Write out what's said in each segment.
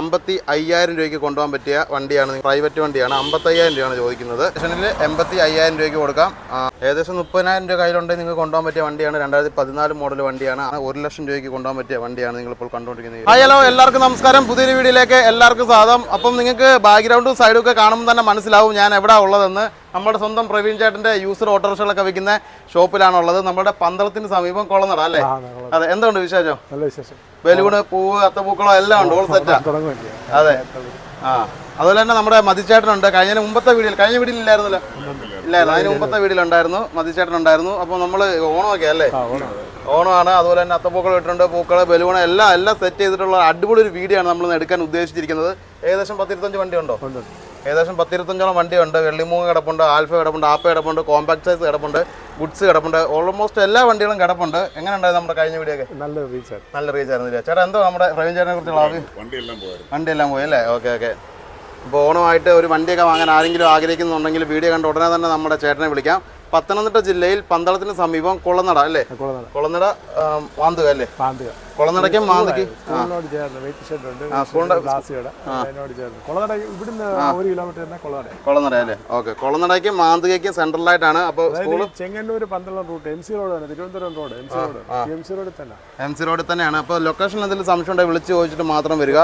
അമ്പത്തി അയ്യായിരം രൂപയ്ക്ക് കൊണ്ടുപോകാൻ പറ്റിയ വണ്ടിയാണ് പ്രൈവറ്റ് വണ്ടിയാണ്. അമ്പത്തയ്യായിരം രൂപയാണ് ചോദിക്കുന്നത്. സ്റ്റേഷനിൽ എൺപത്തി അയ്യായിരം രൂപയ്ക്ക് കൊടുക്കാം. ഏകദേശം മുപ്പതിനായിരം രൂപ കയ്യിലുണ്ടെങ്കിൽ നിങ്ങൾക്ക് കൊണ്ടുപോകാൻ പറ്റിയ വണ്ടിയാണ്. രണ്ടായിരത്തി പതിനാല് മോഡൽ വണ്ടിയാണ് ഒരു ലക്ഷം രൂപയ്ക്ക് കൊണ്ടുപോകാൻ പറ്റിയ വണ്ടിയാണ് നിങ്ങളിപ്പോൾ കണ്ടുകൊണ്ടിരിക്കുന്നത്. ഹായ് ഹലോ എല്ലാവർക്കും നമസ്കാരം. പുതിയൊരു വീഡിയോയിലേക്ക് എല്ലാവർക്കും സ്വാഗതം. അപ്പം നിങ്ങൾക്ക് ബാക്ക്ഗ്രൗണ്ടും സൈഡും ഒക്കെ കാണുമ്പോൾ തന്നെ മനസ്സിലാവും ഞാൻ എവിടെ ഉള്ളതെന്ന്. നമ്മുടെ സ്വന്തം പ്രവീൺ ചേട്ടന്റെ യൂസർ ഓട്ടോറിക്ഷകളൊക്കെ വിൽക്കുന്ന ഷോപ്പിലാണുള്ളത്. നമ്മുടെ പന്തളത്തിന് സമീപം കൊള്ളനട അല്ലേ? അതെ എന്തുണ്ട് വിശേഷം? ബലൂണ് പൂവ് അത്തപ്പൂക്കളം എല്ലാം ഉണ്ട് ഓൾ സെറ്റാ അതെ. ആ അതുപോലെ തന്നെ നമ്മുടെ മതിച്ചേട്ടനുണ്ട്. കഴിഞ്ഞ മുമ്പത്തെ വീഡിയോയിൽ കഴിഞ്ഞ വീഡിയോയിൽ ഇല്ലായിരുന്നല്ലോ? ഇല്ലായിരുന്നു അതിന് മുമ്പത്തെ വീഡിയോയിൽ ഉണ്ടായിരുന്നു മതിച്ചേട്ടൻ ഉണ്ടായിരുന്നു അപ്പോൾ നമ്മൾ ഓണമൊക്കെ അല്ലേ? ഓണമാണ് അതുപോലെ തന്നെ അത്തപ്പൂക്കൾ ഇട്ടിട്ടുണ്ട് പൂക്കൾ ബലൂണ് എല്ലാം എല്ലാം സെറ്റ് ചെയ്തിട്ടുള്ള അടിപൊളി ഒരു വീഡിയോ ആണ് നമ്മൾ എടുക്കാൻ ഉദ്ദേശിച്ചിരിക്കുന്നത്. ഏകദേശം പത്തിരുപത്തഞ്ച് വണ്ടി ഉണ്ട്. ഏകദേശം പത്തിരുപത്തഞ്ചോളം വണ്ടിയുണ്ട്. വെള്ളിമൂങ്ങ് കിടപ്പുണ്ട് ആൽഫ കിടപ്പുണ്ട് ആപ്പ കിടപ്പുണ്ട് കോമ്പാക്ട് സൈസ് കിടപ്പുണ്ട് ഗുഡ്സ് കിടപ്പുണ്ട്. ഓൾമോസ്റ്റ് എല്ലാ വണ്ടികളും കിടപ്പുണ്ട്. എങ്ങനെ ഉണ്ടായത് നമ്മുടെ കഴിഞ്ഞ വീഡിയോ ഒക്കെ? നല്ല റീച്ച് നല്ല റീച്ച് ആയിരുന്നു ചേട്ടാ എന്തോ നമ്മുടെ പ്രവീൺ ചേട്ടനെ കുറിച്ചുള്ള വണ്ടിയെല്ലാം പോയി അല്ലേ? ഓക്കെ ഓക്കെ ഇപ്പോൾ ഓണമായിട്ട് ഒരു വണ്ടിയൊക്കെ വാങ്ങാൻ ആരെങ്കിലും ആഗ്രഹിക്കുന്നുണ്ടെങ്കിൽ വീഡിയോ കണ്ട ഉടനെ തന്നെ നമ്മുടെ ചേട്ടനെ വിളിക്കാം. പത്തനംതിട്ട ജില്ലയിൽ പന്തളത്തിന് സമീപം കുളനട അല്ലേ? കുളനട കുളനട വാന്തുക മാന്തുക അല്ലേ? പാന്തുക കുളനടയ്ക്കും മാന്തുക്ക്. സ്കൂളിനോട് ചേർന്ന് വെയിറ്റ് ഷെഡ് ഉണ്ട്. അതിനോട് ചേർന്ന്. കുളനട ഇവിടുന്ന് ഒരു കിലോമീറ്റർ കുളനട കുളനട. അല്ലേ ഓക്കെ. കുളനടയ്ക്കും മാന്തുകയ്ക്കും സെൻട്രലായിട്ടാണ് അപ്പോൾ school Chengannur Pandalam route M C road തന്നെ Thiruvananthapuram road M C road M C റോഡിൽ തന്നെ. എം സി റോഡിൽ തന്നെയാണ്. അപ്പോൾ ലൊക്കേഷൻ എന്തെങ്കിലും സംശയം ഉണ്ടെങ്കിൽ വിളിച്ച് ചോദിച്ചിട്ട് മാത്രം വരിക.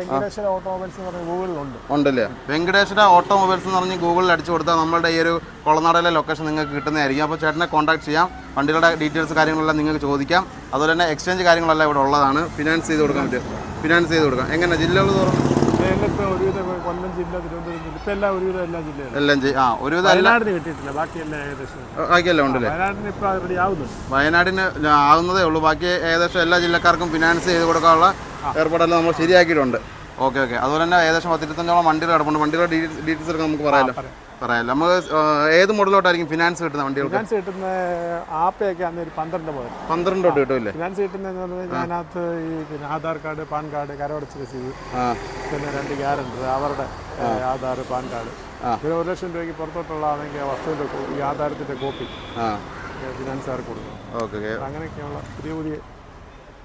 വെങ്കടേശ്വര ഓട്ടോമൊബൈൽസ് എന്ന് പറഞ്ഞ ഗൂഗിളിലുണ്ട് ഉണ്ടല്ലേ? വെങ്കടേശ്വര ഓട്ടോമൊബൈൽസ് എന്ന് പറഞ്ഞ് ഗൂഗിളിൽ അടിച്ചു കൊടുത്താൽ നമ്മുടെ ഈ ഒരു കുളനടയിലെ ലൊക്കേഷൻ നിങ്ങൾക്ക് കിട്ടുന്നതായിരിക്കും. അപ്പോൾ ചേട്ടനെ കോൺടാക്ട് ചെയ്യാം. വണ്ടികളുടെ ഡീറ്റെയിൽസ് കാര്യങ്ങളെല്ലാം നിങ്ങൾക്ക് ചോദിക്കാം. അതുപോലെ തന്നെ എക്സ്ചേഞ്ച് കാര്യങ്ങളെല്ലാം ഇവിടെ ഉള്ളതാണ്. ഫിനാൻസ് ചെയ്ത് കൊടുക്കാൻ പറ്റും ഫിനാൻസ് ചെയ്ത് കൊടുക്കാം. എങ്ങനെ? ജില്ലകൾ തുറന്നു എല്ലാം ആ ഒരുവിധം വയനാടിന് ബാക്കിയെല്ലാം ഉണ്ടല്ലേ ആകുന്നതേ ഉള്ളൂ. ബാക്കി ഏകദേശം എല്ലാ ജില്ലക്കാർക്കും ഫിനാൻസ് ചെയ്ത് കൊടുക്കാനുള്ള ഏർപ്പാടെല്ലാം നമ്മൾ ശരിയാക്കിയിട്ടുണ്ട്. ഓക്കെ ഓക്കെ അതുപോലെ തന്നെ ഏകദേശം പത്തിരുപത്തഞ്ചോളം വണ്ടികൾ കിടപ്പുണ്ട്. വണ്ടികളുടെ ഡീറ്റെയിൽസ് ഒക്കെ നമുക്ക് പറയാമല്ലോ പറയാമല്ലോ നമുക്ക് ഏത് മോഡലോട്ടായിരിക്കും ഫിനാൻസ് കിട്ടുന്ന വണ്ടികൾക്ക്? ഫിനാൻസ് കിട്ടുന്ന ആപ്പയൊക്കെ അന്ന് ഒരു പന്ത്രണ്ട് മുതൽ പന്ത്രണ്ട് തൊട്ട് കിട്ടുമല്ലേ ഫിനാൻസ് കിട്ടുന്നതെന്ന് പറഞ്ഞാൽ അതിനകത്ത് ഈ പിന്നെ ആധാർ കാർഡ് പാൻ കാർഡ് കരമടച്ച രസീത് പിന്നെ രണ്ട് ഗ്യാരണ്ടർ അവരുടെ ആധാർ പാൻ കാർഡ്. പിന്നെ ഒരു ലക്ഷം രൂപയ്ക്ക് പുറത്തോട്ടുള്ളതാണെങ്കിൽ വസ്തുവിന്റെ ഈ ആധാരത്തിന്റെ കോപ്പി ഫിനാൻസുകാർക്ക് കൊടുക്കും. ഓക്കെ. അങ്ങനെയൊക്കെയുള്ള പുതിയ പുതിയ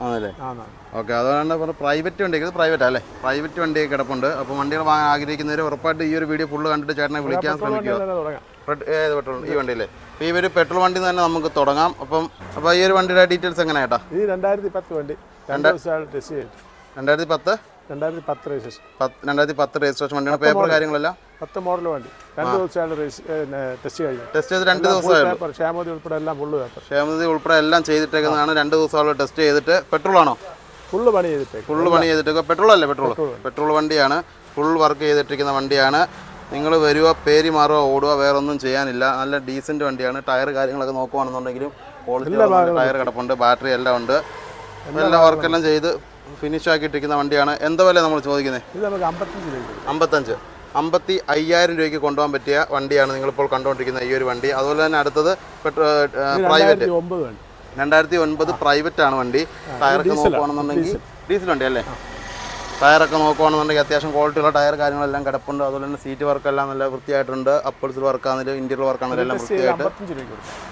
ആണല്ലേ? ആണ് ഓക്കെ അതുകൊണ്ട് പറഞ്ഞ പ്രൈവറ്റ് വണ്ടി ഇത് പ്രൈവറ്റ് അല്ലേ? പ്രൈവറ്റ് വണ്ടി കിടപ്പുണ്ട്. അപ്പോൾ വണ്ടികൾ വാങ്ങാൻ ആഗ്രഹിക്കുന്നവർ ഉറപ്പായിട്ട് ഈ ഒരു വീഡിയോ ഫുള്ള് കണ്ടിട്ട് ചേട്ടനെ വിളിക്കാൻ ശ്രമിക്കുക. ഏത് പെട്രോൾ ഈ വണ്ടിയില്ലേ? അപ്പോൾ ഈ ഒരു പെട്രോൾ വണ്ടി തന്നെ നമുക്ക് തുടങ്ങാം. അപ്പം അപ്പോൾ ഈ ഒരു വണ്ടിയുടെ ഡീറ്റെയിൽസ് എങ്ങനെയാ ചേട്ടാ? ഇത് രണ്ടായിരത്തി പത്ത് വണ്ടി രണ്ടായിരത്തി പത്ത് രണ്ടായിരത്തി പത്ത് രജിസ്ട്രേഷൻ രണ്ടായിരത്തി പത്ത് രജിസ്ട്രേഷൻ വണ്ടിയാണ്. പേപ്പർ കാര്യങ്ങളെല്ലാം? പത്ത് മോഡൽ വണ്ടി. രണ്ട് ദിവസമായിട്ട് ടെസ്റ്റ് കഴിഞ്ഞു. ടെസ്റ്റ് ചെയ്ത് രണ്ട് ദിവസമായി ക്ഷേമതി ഉൾപ്പെടെ എല്ലാം ഫുള്ള് പേപ്പർ ക്ഷേമതി ഉൾപ്പെടെ എല്ലാം ചെയ്തിട്ടേക്കുന്നതാണ്. രണ്ട് ദിവസമുള്ള ടെസ്റ്റ് ചെയ്തിട്ട് പെട്രോൾ ആണോ? ഫുള്ള് പണി ചെയ്തിട്ട് ഫുള്ള് പണി ചെയ്തിട്ട് പെട്രോൾ അല്ലേ പെട്രോൾ പെട്രോൾ വണ്ടിയാണ്. ഫുൾ വർക്ക് ചെയ്തിട്ടിരിക്കുന്ന വണ്ടിയാണ്. നിങ്ങൾ വരിക പേര് മാറുക ഓടുക വേറെ ഒന്നും ചെയ്യാനില്ല. നല്ല ഡീസന്റ് വണ്ടിയാണ്. ടയർ കാര്യങ്ങളൊക്കെ നോക്കുവാണെന്നുണ്ടെങ്കിലും ക്വാളിറ്റി ടയർ കിടപ്പുണ്ട് ബാറ്ററി എല്ലാം ഉണ്ട്. എല്ലാ വർക്കെല്ലാം ചെയ്ത് ഫിനിഷ് ആക്കിയിട്ടിരിക്കുന്ന വണ്ടിയാണ്. എന്താ വില നമ്മൾ ചോദിക്കുന്നത് അമ്പത്തഞ്ച്. അമ്പത്തി അയ്യായിരം രൂപയ്ക്ക് കൊണ്ടുപോകാൻ പറ്റിയ വണ്ടിയാണ് നിങ്ങളിപ്പോൾ കണ്ടുകൊണ്ടിരിക്കുന്ന ഈ ഒരു വണ്ടി. അതുപോലെ തന്നെ അടുത്തത് പ്രൈവറ്റ് രണ്ടായിരത്തി ഒൻപത് പ്രൈവറ്റ് ആണ് വണ്ടി. ടയറൊക്കെ നോക്കുകയാണെന്നുണ്ടെങ്കിൽ ഡീസൽ. വണ്ടി അല്ലേ? ടയറൊക്കെ നോക്കുകയാണെന്നുണ്ടെങ്കിൽ അത്യാവശ്യം ക്വാളിറ്റിയുള്ള ടയർ കാര്യങ്ങളെല്ലാം കിടപ്പുണ്ട്. അതുപോലെ തന്നെ സീറ്റ് വർക്ക് എല്ലാം നല്ല വൃത്തിയായിട്ടുണ്ട്. അപ്പൾസിൽ വർക്കാണെങ്കിലും ഇന്റീരിയർ വർക്കാണെങ്കിലും എല്ലാം വൃത്തിയായിട്ട്